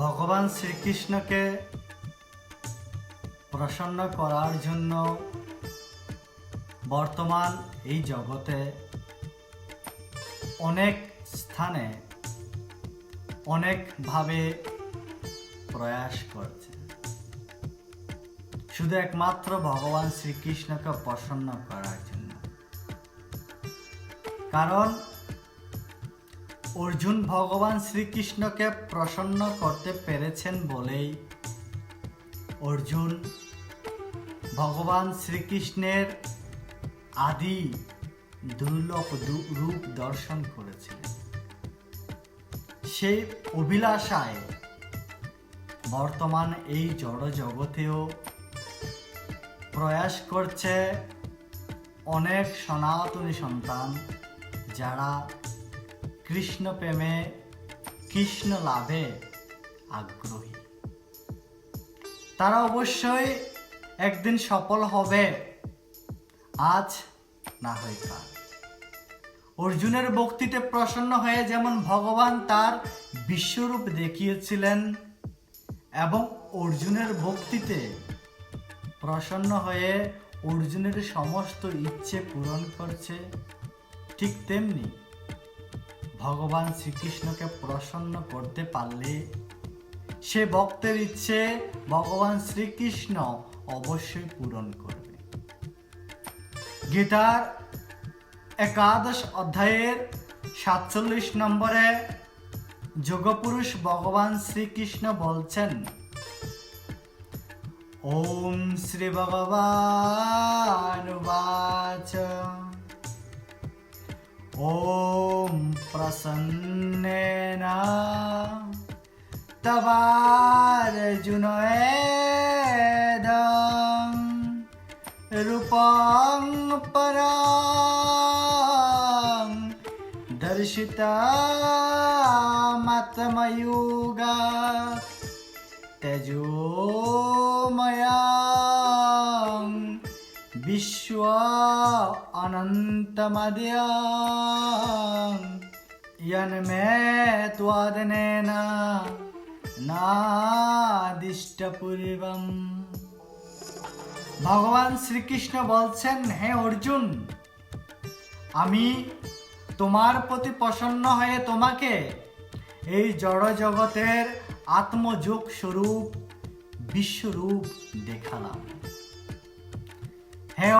ভগবান শ্রীকৃষ্ণকে প্রসন্ন করার জন্য বর্তমান এই জগতে অনেক স্থানে অনেকভাবে প্রয়াস করছে। শুধু একমাত্র ভগবান শ্রীকৃষ্ণকে প্রসন্ন করার জন্য। কারণ অর্জুন ভগবান শ্রীকৃষ্ণকে প্রসন্ন করতে পেরেছেন বলেই। অর্জুন ভগবান শ্রীকৃষ্ণের আদি দুর্লভ রূপ দর্শন করেছিলেন। সেই অভিলাষায় বর্তমান এই জড় জগতেও প্রয়াস করছে অনেক সনাতনী সন্তান যারা কৃষ্ণ প্রেমে কৃষ্ণ লাভে আগ্রহী। তারা অবশ্যই একদিন সফল হবে, আজ না হয় কাল। অর্জুনের ভক্তিতে প্রসন্ন হয়ে যেমন ভগবান তার বিশ্বরূপ দেখিয়েছিলেন, এবং অর্জুনের ভক্তিতে প্রসন্ন হয়ে অর্জুনের সমস্ত ইচ্ছে পূরণ করছে, ঠিক তেমনি ভগবান শ্রীকৃষ্ণকে প্রসন্ন করতে পারলে সে ভক্তের ইচ্ছে ভগবান শ্রীকৃষ্ণ অবশ্যই পূরণ করবে। গীতার একাদশ অধ্যায়ের সাতচল্লিশ নম্বরে যোগপুরুষ ভগবান শ্রীকৃষ্ণ বলছেন, ওম শ্রী ভগবান বাচ ॐ प्रसन्नेन। तवार्जुनयेदं रूपं परं दर्शितमात्मयुगा। तेजोमयं विश्व अनन्तमद्यं यन्मे त्वदनेन নাদিষ্টপূর্বম ভগবান শ্রীকৃষ্ণ বলছেন হে অর্জুন আমি তোমার প্রতি প্রসন্ন হয়ে তোমাকে এই জড় জগতের আত্মযোগ স্বরূপ বিশ্বরূপ দেখালাম হে